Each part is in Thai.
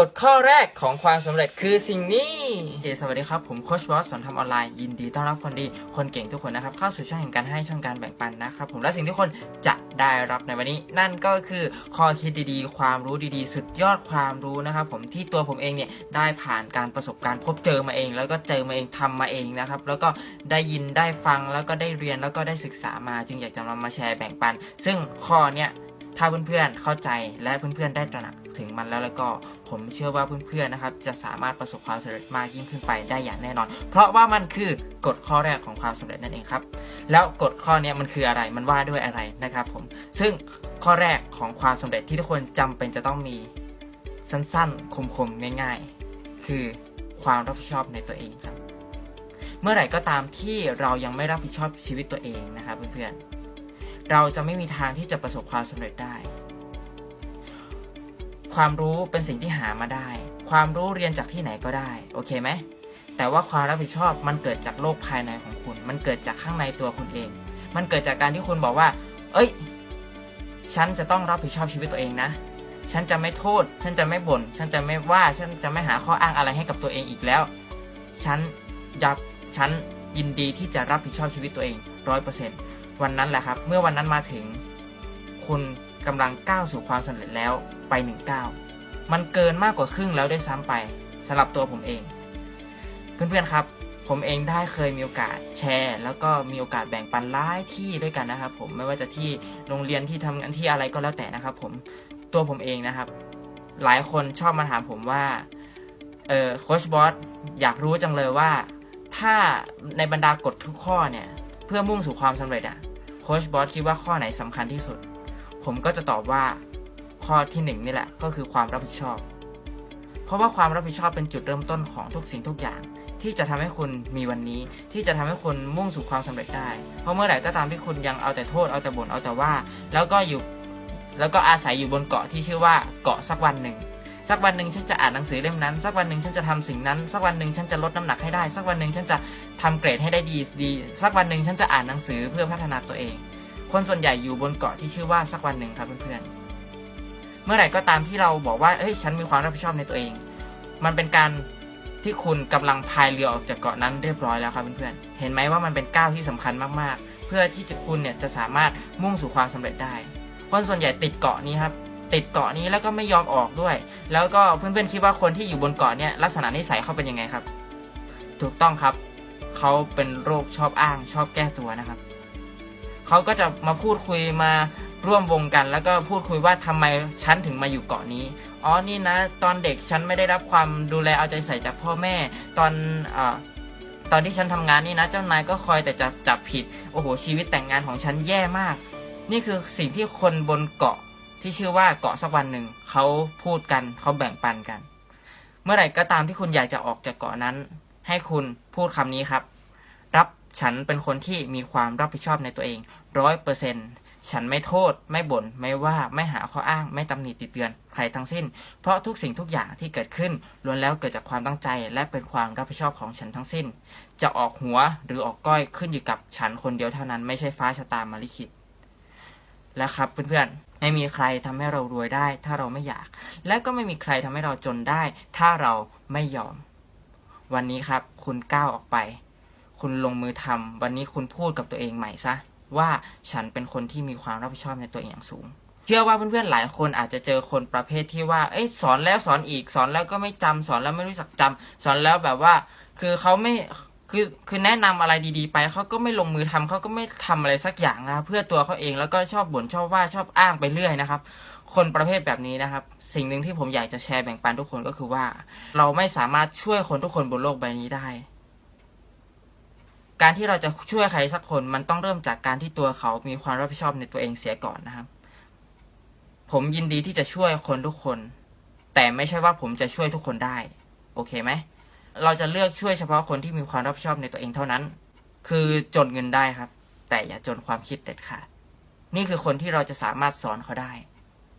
กฎข้อแรกของความสำเร็จคือสิ่งนี้เอสวัสดีครับ ผมโคชบอสสอนทำออนไลน์ยินดีต้อนรับคนดี คนเก่งทุกคนนะครับ เข้าสู่ช่องแห่งการให้ช่องการแบ่งปันนะครับ ผมและสิ่งที่คนจะได้รับในวันนี้ นั่นก็คือข้อคิดดีๆ ความรู้ดีๆ สุดยอดความรู้นะครับผมที่ตัวผมเองเนี่ยได้ผ่านการประสบการณ์พบเจอมาเอง แล้วก็เจอมาเองทำมาเองนะครับแล้วก็ได้ยินได้ฟังแล้วก็ได้เรียนแล้วก็ได้ศึกษามา จึงอยากจะนำมาแชร์แบ่งปัน ซึ่งข้อเนี้ย ถ้าเพื่อนๆเข้าใจและเพื่อนๆได้ตระหนักถึงมันแล้วแล้วก็ผมเชื่อว่าเพื่อนๆนะครับจะสามารถประสบความสำเร็จมากยิ่งขึ้นไปได้อย่างแน่นอน เพราะว่ามันคือกฎข้อแรกของความสำเร็จนั่นเองครับ แล้วกฎข้อนี้มันคืออะไรมันว่าด้วยอะไรนะครับผมซึ่งข้อแรกของความสำเร็จที่ทุกคนจำเป็นจะต้องมีสั้นๆคมๆง่าย ๆ คือความรับผิดชอบในตัวเองครับ เมื่อไหร่ก็ตามที่เรายังไม่รับผิดชอบชีวิตตัวเองนะครับเพื่อนๆ เราจะไม่มีทางที่จะประสบความสำเร็จได้ ความรู้เป็นสิ่งที่หามาได้ ความรู้เรียนจากที่ไหนก็ได้ โอเคไหม แต่ว่าความรับผิดชอบมันเกิดจากโลกภายในของคุณ มันเกิดจากข้างในตัวคุณเอง มันเกิดจากการที่คุณบอกว่า เอ้ย ฉันจะต้องรับผิดชอบชีวิตตัวเองนะ ฉันจะไม่โทษ ฉันจะไม่บ่น ฉันจะไม่ว่า ฉันจะไม่หาข้ออ้างอะไรให้กับตัวเองอีกแล้ว ฉันยับ ฉันยินดีที่จะรับผิดชอบชีวิตตัวเองร้อยเปอร์เซ็นต์ วันนั้นแหละครับ เมื่อวันนั้นมาถึง คุณกำลังก้าวสู่ความสำเร็จแล้วไปหนึ่งก้าวมันเกินมากกว่าครึ่งแล้วได้ซ้ำไปสำหรับตัวผมเอง เพื่อนๆครับผมเองได้เคยมีโอกาสแชร์ แล้วก็มีโอกาสแบ่งปันหลายที่ด้วยกันนะครับ ผมไม่ว่าจะที่โรงเรียนที่ทำงานที่อะไรก็แล้วแต่นะครับ ผมตัวผมเองนะครับ หลายคนชอบมาถามผมว่าเออโคชบอสอยากรู้จังเลยว่า ถ้าในบรรดากฎทุกข้อเนี่ย เพื่อมุ่งสู่ความสำเร็จอะโค้ชบอสคิดว่าข้อไหนสำคัญที่สุด ผมก็จะตอบว่าข้อที่หนึ่งนี่แหละก็คือความรับผิดชอบ เพราะว่าความรับผิดชอบเป็นจุดเริ่มต้นของทุกสิ่งทุกอย่าง ที่จะทำให้คุณมีวันนี้ ที่จะทำให้คุณมุ่งสู่ความสำเร็จได้ เพราะเมื่อไหร่ก็ตามที่คุณยังเอาแต่โทษเอาแต่บ่นเอาแต่ว่า แล้วก็อยู่แล้วก็อาศัยอยู่บนเกาะที่ชื่อว่าเกาะสักวันหนึ่ง สักวันหนึ่งฉันจะอ่านหนังสือเล่มนั้น สักวันหนึ่งฉันจะทำสิ่งนั้น สักวันหนึ่งฉันจะลดน้ำหนักให้ได้ สักวันหนึ่งฉันจะทำเกรดให้ได้ดีดี สักวันหนึ่งฉันจะอ่านหนังสือเพื่อพัฒนาตัวเอง คนส่วนใหญ่อยู่บนเกาะที่ชื่อว่าสักวันหนึ่งครับเพื่อนๆ เมื่อไหร่ก็ตามที่เราบอกว่าเอ้ยฉันมีความรับผิดชอบในตัวเอง มันเป็นการที่คุณกำลังพายเรือออกจากเกาะนั้นเรียบร้อยแล้วครับเพื่อนๆ เห็นไหมว่ามันเป็นก้าวที่สำคัญมากๆ เพื่อที่จะคุณเนี่ยจะสามารถมุ่งสู่ความสำเร็จได้ คนส่วนใหญ่ติดเกาะนี้ครับ ติดเกาะนี้แล้วก็ไม่ยอมออกด้วย แล้วก็เพื่อนๆคิดว่าคนที่อยู่บนเกาะเนี่ยลักษณะนิสัยเขาเป็นยังไงครับ ถูกต้องครับเขาเป็นโรคชอบอ้างชอบแก้ตัวนะครับเขาก็จะมาพูดคุยมาร่วมวงกัน แล้วก็พูดคุยว่าทำไมฉันถึงมาอยู่เกาะนี้อ๋อนี่นะ ตอนเด็กฉันไม่ได้รับความดูแลเอาใจใส่จากพ่อแม่ ตอนอตอนที่ฉันทำงานนี่นะเจ้านายก็คอยแต่จับจับผิด โอ้โหชีวิตแต่งงานของฉันแย่มาก นี่คือสิ่งที่คนบนเกาะ ที่ชื่อว่าเกาะสักวันหนึ่งเขาพูดกันเขาแบ่งปันกัน เมื่อไหร่ก็ตามที่คุณอยากจะออกจากเกาะนั้น ให้คุณพูดคำนี้ครับ รับฉันเป็นคนที่มีความรับผิดชอบในตัวเองร้อยเปอร์เซ็นฉันไม่โทษ ไม่บ่นไม่ว่าไม่หาข้ออ้าง ไม่ตำหนิติเตือน ใครทั้งสิ้น เพราะทุกสิ่งทุกอย่างที่เกิดขึ้นล้วนแล้วเกิดจากความตั้งใจ และเป็นความรับผิดชอบของฉันทั้งสิ้น จะออกหัวหรือออกก้อยขึ้นอยู่กับฉันคนเดียวเท่านั้นไม่ใช่ฟ้าชะตามาลิขิต และครับเพื่อนๆ ไม่มีใครทำให้เรารวยได้ ถ้าเราไม่อยาก และก็ไม่มีใครทำให้เราจนได้ ถ้าเราไม่ยอม วันนี้ครับ คุณก้าวออกไป คุณลงมือทำวันนี้คุณพูดกับตัวเองใหม่ซะว่าฉันเป็นคนที่มีความรับผิดชอบในตัวเองอย่างสูง เชื่อว่าเพื่อนๆหลายคนอาจจะเจอคนประเภทที่ว่า เอ้ยสอนแล้วสอนอีกสอนแล้วก็ไม่จำสอนแล้วไม่รู้จักจำสอนแล้วแบบว่า คือเขาไม่ คือคือแนะนำอะไรดีๆ ไปเขาก็ไม่ลงมือทำเขาก็ไม่ทำอะไรสักอย่างนะครับเพื่อตัวเขาเองแล้วก็ชอบบ่นชอบว่าชอบอ้างไปเรื่อยนะครับ คนประเภทแบบนี้นะครับ สิ่งหนึ่งที่ผมอยากจะแชร์แบ่งปันทุกคนก็คือว่า เราไม่สามารถช่วยคนทุกคนบนโลกใบนี้ได้ การที่เราจะช่วยใครสักคนมันต้องเริ่มจากการที่ตัวเขามีความรับผิดชอบในตัวเองเสียก่อนนะครับ ผมยินดีที่จะช่วยคนทุกคน แต่ไม่ใช่ว่าผมจะช่วยทุกคนได้ โอเคไหม เราจะเลือกช่วยเฉพาะคนที่มีความรับผิดชอบในตัวเองเท่านั้น คือจนเงินได้ครับ แต่อย่าจนความคิดเด็ดขาด นี่คือคนที่เราจะสามารถสอนเขาได้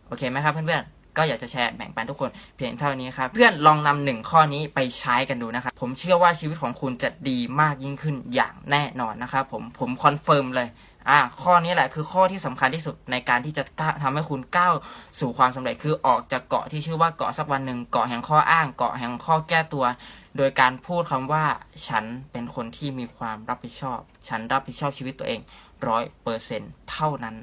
โอเคไหมครับเพื่อน ก็อยากจะแชร์แบ่งปันทุกคนเพียงเท่านี้ครับเพื่อนลองนำหนึ่งข้อนี้ไปใช้กันดูนะครับผมเชื่อว่าชีวิตของคุณจะดีมากยิ่งขึ้นอย่างแน่นอนนะครับผมผมคอนเฟิร์มเลยอ่าข้อนี้แหละคือข้อที่สำคัญที่สุดในการที่จะก้าวทำให้คุณก้าวสู่ความสำเร็จคือออกจากเกาะที่ชื่อว่าเกาะสักวันหนึ่งเกาะแห่งข้ออ้างเกาะแห่งข้อแก้ตัว โดยการพูดคำว่าฉันเป็นคนที่มีความรับผิดชอบ ฉันรับผิดชอบชีวิตตัวเองร้อยเปอร์เซ็นเท่านั้น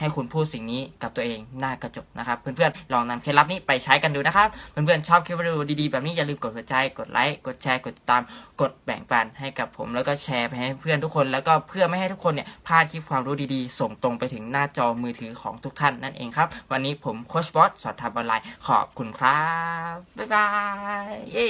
ให้คุณพูดสิ่งนี้กับตัวเองหน้ากระจกนะครับ เพื่อนๆลองนำเคล็ดลับนี้ไปใช้กันดูนะครับ เพื่อนๆชอบคลิปวิดีโอดีๆแบบนี้อย่าลืมกดหัวใจกดไลค์กดแชร์กดติดตามกดแบ่งปันให้กับผม แล้วก็แชร์ไปให้เพื่อนทุกคน แล้วก็เพื่อไม่ให้ทุกคนเนี่ยพลาดคลิปความรู้ดีๆ ส่งตรงไปถึงหน้าจอมือถือของทุกท่านนั่นเองครับ วันนี้ผมโคชบอสสอนทำออนไลน์ขอบคุณครับบ๊ายบายเย้